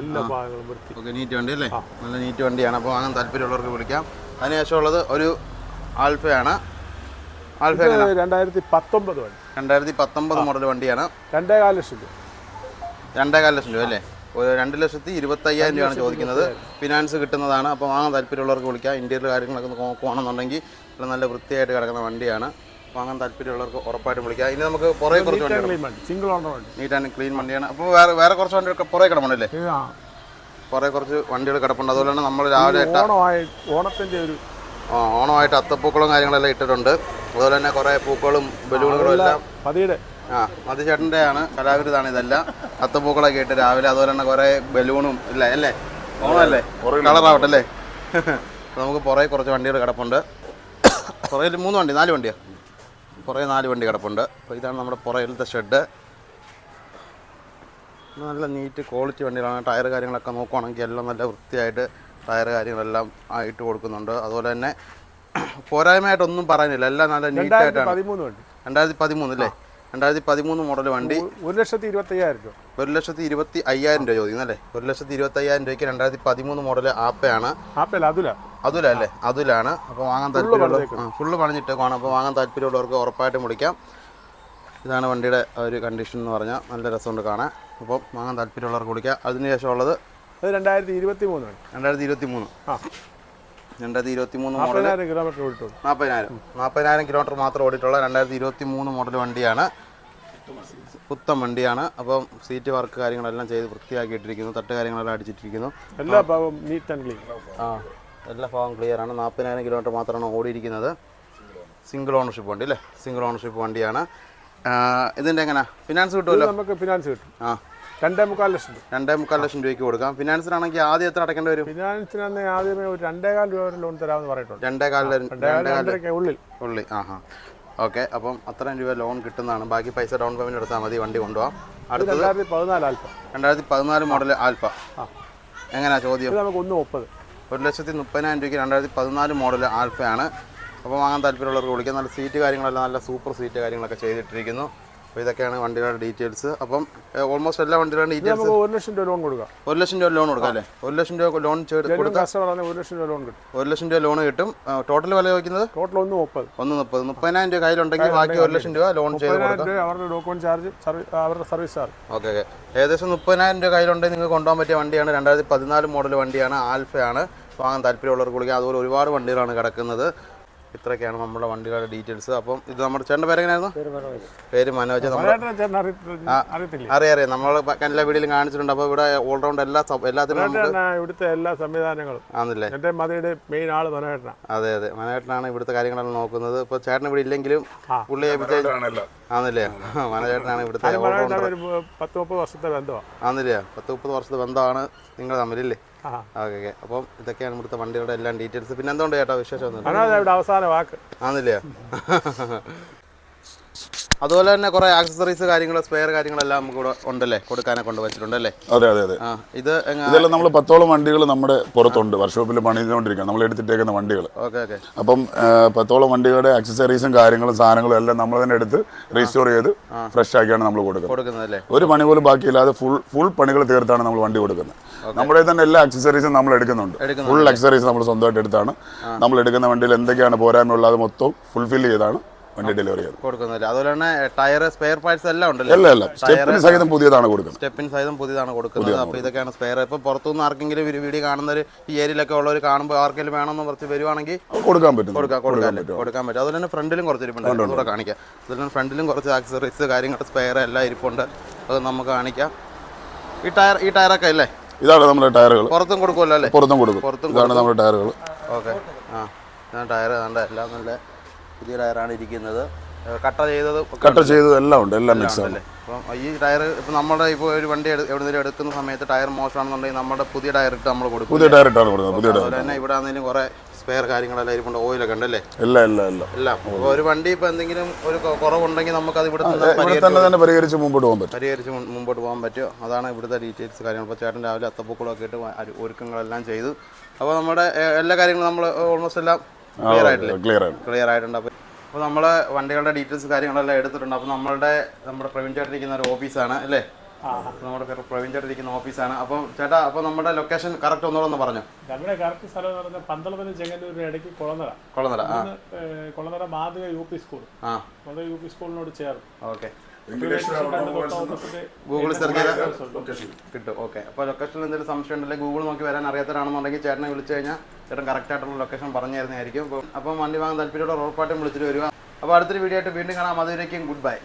എല്ലാ ഭാഗങ്ങളും വൃത്തി. ഓക്കെ നീറ്റ് വണ്ടി അല്ലേ? നല്ല നീറ്റ് വണ്ടിയാണ്. അപ്പോൾ വാങ്ങാൻ താല്പര്യമുള്ളവർക്ക് വിളിക്കാം. അതിനുശേഷം ഉള്ളത് ഒരു ആൽഫയാണ്. ആൽഫ രണ്ടായിരത്തി പത്തൊമ്പത് വണ്ടി. രണ്ടായിരത്തി പത്തൊമ്പത് മോഡൽ വണ്ടിയാണ്. രണ്ടേകാല ലക്ഷം രൂപ. രണ്ടേകാല ലക്ഷം രൂപ അല്ലേ? ഒരു രണ്ട് ലക്ഷത്തി ഇരുപത്തയ്യായിരം രൂപയാണ് ചോദിക്കുന്നത്. ഫിനാൻസ് കിട്ടുന്നതാണ്. അപ്പോൾ വാങ്ങാൻ താല്പര്യമുള്ളവർക്ക് വിളിക്കാം. ഇന്ത്യയിൽ കാര്യങ്ങളൊക്കെ നോക്കുവാണെന്നുണ്ടെങ്കിൽ ഇവിടെ നല്ല വൃത്തിയായിട്ട് കിടക്കുന്ന വണ്ടിയാണ്. വാങ്ങാൻ താല്പര്യമുള്ളവർക്ക് ഉറപ്പായിട്ടും വിളിക്കാം. ഇനി നമുക്ക് പുറകെ കുറച്ച് വണ്ടി. സിംഗിൾ ഓണർ വണ്ടി. നീറ്റ് ആൻഡ് ക്ലീൻ വണ്ടിയാണ്. അപ്പോൾ വേറെ വേറെ കുറച്ച് വണ്ടിയൊക്കെ പുറകെ കിടപ്പുണ്ടല്ലേ? കുറെ കുറച്ച് വണ്ടികൾ കിടപ്പുണ്ട്. അതുപോലെ തന്നെ നമ്മൾ രാവിലെ ഇട്ട ഓണത്തിന്റെ ഒരു ആ, ഓണമായിട്ട് അത്തപ്പൂക്കളും കാര്യങ്ങളെല്ലാം ഇട്ടിട്ടുണ്ട്. അതുപോലെ തന്നെ കുറേ പൂക്കളും ബലൂണുകളും എല്ലാം പതിയുടെ ആ മതി ചേട്ടന്റെ ആണ് കലാവിരുതാണ് ഇതെല്ലാം. അത്തപ്പൂക്കളൊക്കെ ഇട്ട് രാവിലെ അതുപോലെ തന്നെ കുറേ ബലൂണും ഇല്ല അല്ലേ? ഓണമല്ലേ? കളറാവട്ടെ അല്ലേ നമുക്ക് പുറകെ കുറച്ച് വണ്ടികൾ കിടപ്പുണ്ട്. പുറകിൽ മൂന്ന് വണ്ടി നാല് വണ്ടിയോ? പുറകെ നാല് വണ്ടി കിടപ്പുണ്ട്. അപ്പോൾ ഇതാണ് നമ്മുടെ പുറകിലത്തെ ഷെഡ് നല്ല നീറ്റ് ക്വാളിറ്റി വണ്ടികളാണ്. ടയർ കാര്യങ്ങളൊക്കെ നോക്കുവാണെങ്കിൽ എല്ലാം നല്ല വൃത്തിയായിട്ട് ടയർ കാര്യങ്ങളെല്ലാം ആയിട്ട് കൊടുക്കുന്നുണ്ട്. അതുപോലെ തന്നെ പോരായ്മയായിട്ടൊന്നും പറയാനില്ല എല്ലാം നല്ല നീറ്റായിട്ടാണ് രണ്ടായിരത്തി പതിമൂന്ന് അല്ലേ? രണ്ടായിരത്തി പതിമൂന്ന് മോഡൽ വണ്ടി. ഒരു ലക്ഷത്തി ഇരുപത്തി അയ്യായിരം രൂപ. ഒരു ലക്ഷത്തി ഇരുപത്തി അയ്യായിരം രൂപ ചോദിക്കുന്നത് അല്ലേ? ഒരു ലക്ഷത്തി ഇരുപത്തി അയ്യായിരം രൂപയ്ക്ക് രണ്ടായിരത്തി പതിമൂന്ന് മോഡൽ ആപ്പയാണ്. ആപ്പല്ല അതുല. അതുല അല്ലേ? അതുലാണ്. അപ്പോൾ വാങ്ങാൻ താല്പര്യമുള്ള ഫുള്ള് പണിഞ്ഞിട്ട് കാണാം അപ്പോൾ വാങ്ങാൻ താല്പര്യമുള്ളവർക്ക് ഉറപ്പായിട്ട് വിളിക്കാം. ഇതാണ് വണ്ടിയുടെ ഒരു കണ്ടീഷൻ എന്ന് പറഞ്ഞാൽ നല്ല രസമുണ്ട് കാണാൻ. അപ്പോൾ വാങ്ങാൻ താല്പര്യമുള്ളവർക്ക് വിളിക്കുക അതിനുശേഷം ഉള്ളത് രണ്ടായിരത്തി ഇരുപത്തി മൂന്ന് രണ്ടായിരത്തി ഇരുപത്തി മൂന്ന് ആ. രണ്ടായിരത്തി ഇരുപത്തി മൂന്ന് മോഡൽ കിലോമീറ്റർ ഓടിട്ടുള്ള നാൽപ്പതിനായിരം നാൽപ്പതിനായിരം കിലോമീറ്റർ മാത്രം ഓടിയിട്ടുള്ള. രണ്ടായിരത്തി ഇരുപത്തി മൂന്ന് മോഡൽ വണ്ടിയാണ്. പുത്തൻ വണ്ടിയാണ്. അപ്പം സീറ്റ് വർക്ക് കാര്യങ്ങളെല്ലാം ചെയ്ത് വൃത്തിയാക്കിയിട്ടിരിക്കുന്നു. തട്ട് കാര്യങ്ങളെല്ലാം അടിച്ചിട്ടിരിക്കുന്നു. എല്ലാ ഭാഗവും നീറ്റ് ആൻഡ് ക്ലീൻ ആ എല്ലാ ഭാഗവും ക്ലിയർ ആണ്. നാൽപ്പതിനായിരം കിലോമീറ്റർ മാത്രമാണ് ഓടിയിരിക്കുന്നത്. സിംഗിൾ ഓണർഷിപ്പ് വണ്ടി അല്ലേ? സിംഗിൾ ഓണർഷിപ്പ് വണ്ടിയാണ്. ഇതിന്റെ എങ്ങനെ? ഫിനാൻസ് കിട്ടുമല്ലോ? നമുക്ക് ഫിനാൻസ് കിട്ടും. ആ. രണ്ടേ മുക്കാൽ ലക്ഷം രൂപ. രണ്ടേ മുക്കാൽ ലക്ഷം രൂപയ്ക്ക് കൊടുക്കാം. ഫിനാൻസിനാണെങ്കിൽ ആദ്യം എത്ര അടക്കേണ്ടി വരും? ഫിനാൻസിനാണ് ആദ്യമേ ഒരു രണ്ടേകാൽ രൂപ ലോൺ തരാമെന്ന് പറഞ്ഞിട്ടുണ്ട്. രണ്ടേ ഉള്ളിൽ. ഉള്ളിൽ. ഉള്ളി ആ ഹാ ഓക്കെ അപ്പം അത്രയും രൂപ ലോൺ കിട്ടുന്നതാണ്. ബാക്കി പൈസ ഡൗൺ പേയ്മെന്റ് എടുത്താൽ മതി വണ്ടി കൊണ്ടുപോകാം അടുത്ത രണ്ടായിരത്തി പതിനാല് ആൽഫ. രണ്ടായിരത്തി പതിനാല് മോഡൽ ആൽഫ. എങ്ങനെയാ ചോദ്യം? നമുക്ക് ഒന്ന് മുപ്പത്. ഒരു ലക്ഷത്തി മുപ്പതിനായിരം രൂപയ്ക്ക് രണ്ടായിരത്തി പതിനാല് മോഡൽ ആൽഫയാണ്. അപ്പോൾ വാങ്ങാൻ താല്പര്യമുള്ളവർക്ക് വിളിക്കാം. നല്ല സീറ്റ് കാര്യങ്ങളെല്ലാം നല്ല സൂപ്പർ സീറ്റ് കാര്യങ്ങളൊക്കെ ചെയ്തിട്ടിരിക്കുന്നു. അപ്പോൾ ഇതൊക്കെയാണ് വണ്ടിയുടെ ഡീറ്റെയിൽസ്. അപ്പം ഓൾമോസ്റ്റ് എല്ലാ വണ്ടികളുടെ ഡീറ്റെയിൽസ് നമുക്ക് ഒരു ലക്ഷം രൂപ ലോൺ കൊടുക്കാം. ഒരു ലക്ഷം രൂപ ലോൺ കൊടുക്കാം അല്ലേ? ഒരു ലക്ഷം രൂപ ലോൺ കസ്റ്റമർ ഒരു ലക്ഷം രൂപ ലോൺ കിട്ടും. ഒരു ലക്ഷം രൂപ ലോൺ കിട്ടും. ടോട്ടൽ വില വയ്ക്കുന്നത് ടോട്ടൽ ഒന്ന് മുപ്പത്. ഒന്ന് മുപ്പത്. മുപ്പതിനായിരം രൂപ കയ്യിലുണ്ടെങ്കിൽ ബാക്കി ഒരു ലക്ഷം രൂപ ലോൺ ചെയ്ത് കൊടുക്കാം. അവരുടെ ഡോക്യുമെന്റ് ചാർജ് അവരുടെ സർവീസ് ചാർജ് ഓക്കെ ഓക്കെ. ഏകദേശം മുപ്പതിനായിരം രൂപ കയ്യിലുണ്ടെങ്കിൽ നിങ്ങൾക്ക് കൊണ്ടുപോകാൻ പറ്റിയ വണ്ടിയാണ്. രണ്ടായിരത്തി പതിനാല് മോഡൽ വണ്ടിയാണ്. ആൽഫയാണ് വാങ്ങാൻ താല്പര്യമുള്ളവർക്ക് വിളിക്കാം അതുപോലെ ഒരുപാട് വണ്ടികളാണ് കിടക്കുന്നത്. ഇത്രയൊക്കെയാണ് നമ്മുടെ വണ്ടികളുടെ ഡീറ്റെയിൽസ്. അപ്പം ഇത് നമ്മുടെ ചേട്ടന്റെ പേര് എങ്ങനെയായിരുന്നു? പേര് മനോജ്. ചേട്ടൻ അറിയത്തില്ല അറിയത്തില്ലേ? അറിയാം അറിയാം. നമ്മൾ എല്ലാ വീടിലും കാണിച്ചിട്ടുണ്ട്. അപ്പോൾ ഇവിടെ ഓൾറൗണ്ട് എല്ലാ എല്ലാത്തിനും ഇവിടുത്തെ എല്ലാ സംവിധാനങ്ങളും. ആണല്ലേ? എന്റെ മതിയുടെ മെയിൻ ആൾ മനോഹരനാണ് അതെ അതെ. മനോഹേട്ടനാണ് ഇവിടുത്തെ കാര്യങ്ങളെല്ലാം നോക്കുന്നത്. ഇപ്പോൾ ചേട്ടൻ ഇവിടെ ഇല്ലെങ്കിലും. പുള്ളി ആണല്ലേ? മനോജേട്ടനാണ് ഇവിടുത്തെ പത്ത് മുപ്പത് വർഷത്തെ ബന്ധമാണ് ആണല്ലേ? പത്ത് മുപ്പത് വർഷത്തെ ബന്ധമാണ് നിങ്ങൾ തമ്മിലില്ലേ? Okay okay. അപ്പം ഇതൊക്കെയാണ് ഇവിടുത്തെ വണ്ടികളുടെ എല്ലാം ഡീറ്റെയിൽസ് പിന്നെ എന്തുകൊണ്ട് ചേട്ടാ വിശേഷം ഒന്നും? അവസാന വാക്ക്. ആന്നില്ലേ അതുപോലെ തന്നെ കുറെ ആക്സസറീസ് കാര്യങ്ങൾ സ്പെയർ കാര്യങ്ങളെല്ലാം നമുക്ക് ഇവിടെ ഉണ്ടല്ലേ? കൊടുക്കാനൊക്കെ കൊണ്ട് വെച്ചിട്ടുണ്ടല്ലേ? അതെ അതെ അതെ. ആ ഇത് ഇതെല്ലാം നമ്മൾ പത്തോളം വണ്ടികൾ നമ്മുടെ പുറത്തുണ്ട്. വർക്ക്ഷോപ്പിൽ പണിതുകൊണ്ടിരിക്കുകയാണ്. നമ്മൾ എടുത്തിട്ടേക്കുന്ന വണ്ടികൾ ഓക്കെ ഓക്കെ. അപ്പം ആ, പത്തോളം വണ്ടികളുടെ ആക്സസറീസും കാര്യങ്ങളും സാധനങ്ങളും എല്ലാം നമ്മൾ തന്നെ എടുത്ത് റീസ്റ്റോർ ചെയ്ത് ഫ്രഷ് ആക്കിയാണ് നമ്മൾ കൊടുക്കുന്നത്. കൊടുക്കുന്നതല്ലേ ഒരു പണി പോലും ബാക്കിയില്ലാതെ ഫുൾ ഫുൾ പണികൾ തീർത്താണ് നമ്മൾ വണ്ടി കൊടുക്കുന്നത്. നമ്മുടെ തന്നെ എല്ലാ ആക്സസറീസും നമ്മൾ എടുക്കുന്നുണ്ട്. ഫുൾ ആക്സസറീസ് നമ്മൾ സ്വന്തമായിട്ട് എടുത്താണ്. നമ്മൾ എടുക്കുന്ന വണ്ടിയിൽ എന്തൊക്കെയാണ് പോരായ്മയുള്ളത് മൊത്തം ഫുൾഫിൽ ചെയ്താണ്. വണ്ടി ഡെലിവറി ചെയ്ത്. കൊടുക്കുന്നില്ല അതുപോലെ തന്നെ ടയർ സ്പെയർ പാർട്സ് എല്ലാം ഉണ്ടല്ലേ? എല്ലാം എല്ലാം സ്റ്റെപ്പിന് സഹിതം പുതിയതാണ് കൊടുക്കുന്നത്. സ്റ്റെപ്പിന് സഹിതം പുതിയതാണ് കൊടുക്കുന്നത്. അപ്പോൾ ഇതൊക്കെയാണ് സ്പെയർ ഇപ്പോൾ പുറത്തുനിന്ന് ആർക്കെങ്കിലും ഒരു വീഡിയോ കാണുന്നവർ ഈ ഏരിയയിലൊക്കെ ഉള്ളവർ കാണുമ്പോൾ ആർക്കെങ്കിലും വേണമെന്ന് കുറച്ച് വരുവാണെങ്കിൽ കൊടുക്കാൻ പറ്റും. കൊടുക്കാം കൊടുക്കാൻ കൊടുക്കാൻ പറ്റും. അതുപോലെ തന്നെ ഫ്രണ്ടിലും കുറച്ച് ഇരിപ്പുണ്ട്. കൂടെ കാണിക്കാം. അതുപോലെ തന്നെ ഫ്രണ്ടിലും കുറച്ച് ആക്സസറീസ് കാര്യങ്ങൾ സ്പെയർ എല്ലാം ഇരിപ്പുണ്ട്. അത് നമുക്ക് കാണിക്കാം. ഈ ടയർ ഈ ടയറൊക്കെ അല്ലേ? ഇതാണ് നമ്മുടെ ടയറുകൾ പുറത്തും കൊടുക്കുമല്ലോ അല്ലേ? പുറത്തും കൊടുക്കും. പുറത്തും ഇതാണ് നമ്മുടെ ടയറുകൾ ഓക്കെ. ആ ടയർ ഏതാണ്ട് എല്ലാം നല്ല പുതിയ ടയറാണ് ഇരിക്കുന്നത്. കട്ട ചെയ്തത് കട്ട ചെയ്തത് എല്ലാം ഉണ്ട് എല്ലാം മിക്സ് ആണ് അപ്പം ഈ ടയർ ഇപ്പം നമ്മുടെ ഇപ്പോൾ ഒരു വണ്ടി എവിടെ എവിടെന്നെങ്കിലും എടുക്കുന്ന സമയത്ത് ടയർ മോശമാണെന്നുണ്ടെങ്കിൽ നമ്മുടെ പുതിയ ടയർ ഇട്ട് നമ്മൾ കൊടുക്കും പുതിയ ടയർ ഇട്ടാണ് കൊടുക്കുന്നത് പുതിയ ടയർ തന്നെ ഇവിടെ ആണെങ്കിലും കുറേ സ്പെയർ കാര്യങ്ങളെല്ലാം ഇരിപ്പുണ്ട് ഓയിലൊക്കെ ഉണ്ടല്ലേ? എല്ലാം എല്ലാം എല്ലാം. എല്ലാം. അപ്പോൾ ഒരു വണ്ടി ഇപ്പോൾ എന്തെങ്കിലും ഒരു കുറവുണ്ടെങ്കിൽ നമുക്ക് അത് നിന്ന് ഇവിടെ തന്നെ തന്നെ പരിഹരിച്ച് മുമ്പോട്ട് പോകാൻ പറ്റും. പരിഹരിച്ച് മുമ്പോട്ട് പോകാൻ പറ്റുമോ അതാണ് ഇവിടുത്തെ ഡീറ്റെയിൽസ് കാര്യങ്ങൾ. ഇപ്പോൾ ചേട്ടൻ രാവിലെ അത്തപ്പൂക്കളൊക്കെ ഇട്ട് ഒരുക്കങ്ങളെല്ലാം ചെയ്തു. അപ്പോൾ നമ്മുടെ എല്ലാ കാര്യങ്ങളും നമ്മൾ ഓൾമോസ്റ്റ് എല്ലാം ക്ലിയർ ആയിട്ടില്ലേ? ക്ലിയർ ആണ് ക്ലിയർ ആയിട്ടുണ്ട്. അപ്പോൾ അപ്പോൾ നമ്മൾ വണ്ടികളുടെ ഡീറ്റെയിൽസ് കാര്യങ്ങളെല്ലാം എടുത്തിട്ടുണ്ട്. അപ്പോൾ നമ്മളുടെ നമ്മുടെ പ്രവീൺ ചേട്ടൻ ഇരിക്കുന്ന ഒരു ഓഫീസാണ് അല്ലേ? അപ്പോൾ നമ്മുടെ പ്ര- പ്രവീൺ ചേട്ടൻ ഇരിക്കുന്ന ഓഫീസാണ്. അപ്പോൾ ചേട്ടാ അപ്പോൾ നമ്മുടെ ലൊക്കേഷൻ കറക്റ്റ് ഒന്നുകൂടെ എന്ന് പറഞ്ഞു? നമ്മുടെ കറക്റ്റ് സ്ഥലം എന്ന് പറഞ്ഞാൽ പന്തളത്തിന് ചെങ്ങന്നൂരിന് ഇടയ്ക്ക് കുളനട കുളനട കുളനട മാതൃക യു പി സ്കൂൾ. ആ. മാതൃക യു പി സ്കൂളിനോട് ചേർന്ന്. ഓക്കെ. ഗൂഗിൾ സെർച്ച് ചെയ്താൽ കിട്ടും. ഓക്കെ അപ്പോൾ ലൊക്കേഷനിൽ എന്തെങ്കിലും സംശയം ഉണ്ടെങ്കിൽ ഗൂഗിൾ നോക്കി വരാൻ അറിയാത്തവരാണെന്നുണ്ടെങ്കിൽ ചേട്ടനെ വിളിച്ചു കഴിഞ്ഞാൽ ചേട്ടൻ കറക്റ്റ് ആയിട്ടുള്ള ലൊക്കേഷൻ പറഞ്ഞു തരുന്നതായിരിക്കും അപ്പം വണ്ടി വാങ്ങാൻ താല്പര്യമുള്ള ഉറപ്പായിട്ടും വിളിച്ചിട്ട് വരിക. അപ്പോൾ അടുത്തൊരു വീഡിയോ ആയിട്ട് വീണ്ടും കാണാം. അതുവരേക്കും ഗുഡ് ബൈ